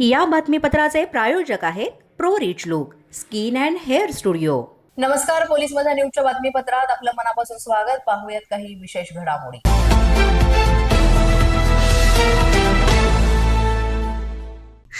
या बातमीपत्राचे प्रायोजक आहेत pro rich look skin and hair studio. नमस्कार पोलीस माझ्या न्यूजच्या बातमीपत्रात आपलं मनापासून स्वागत. पाहूयात काही विशेष घडामोडी.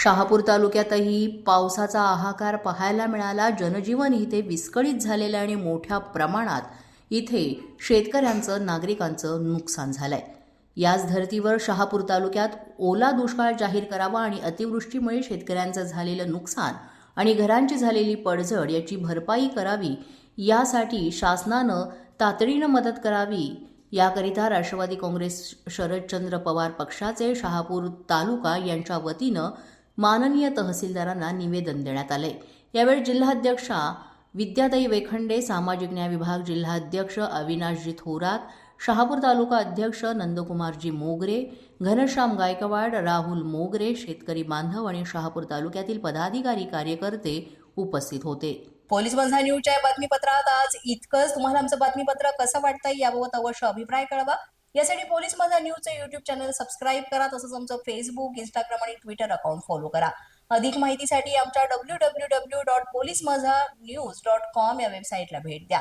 शहापूर तालुक्यातही पावसाचा हाहाकार पाहायला मिळाला. जनजीवन इथे विस्कळीत झालेलं आहे आणि मोठ्या प्रमाणात इथे शेतकऱ्यांचं नागरिकांचं नुकसान झालंय. याच धर्तीवर शहापूर तालुक्यात ओला दुष्काळ जाहीर करावा आणि अतिवृष्टीमुळे शेतकऱ्यांचं झालेलं नुकसान आणि घरांची झालेली पडझड याची भरपाई करावी यासाठी शासनानं तातडीनं मदत करावी. याकरिता राष्ट्रवादी काँग्रेस शरदचंद्र पवार पक्षाचे शहापूर तालुका यांच्या वतीनं माननीय तहसीलदारांना निवेदन देण्यात आले यावेळी जिल्हाध्यक्षा विद्याताई वेखंडे सामाजिक न्याय विभाग जिल्हाध्यक्ष अविनाशजी थोरात शहापूर तालुका अध्यक्ष नंदकुमारजी मोगरे घनश्याम गायकवाड राहुल मोगरे शेतकरी बांधव आणि शहापूर तालुक्यातील पदाधिकारी कार्यकर्ते उपस्थित होते. पोलीस माझा न्यूजच्या बातमीपत्रात आज इतकंच. तुम्हाला आमचं बातमीपत्र कसं वाटतंय याबाबत अवश्य अभिप्राय कळवा. यासाठी पोलीस माझा न्यूजचं युट्यूब चॅनल सबस्क्राईब करा तसंच आमचं फेसबुक इंस्टाग्राम आणि ट्विटर अकाउंट फॉलो करा. अधिक माहितीसाठी आमच्या W W W dot police माझा न्यूज डॉट कॉम या वेबसाईटला भेट द्या.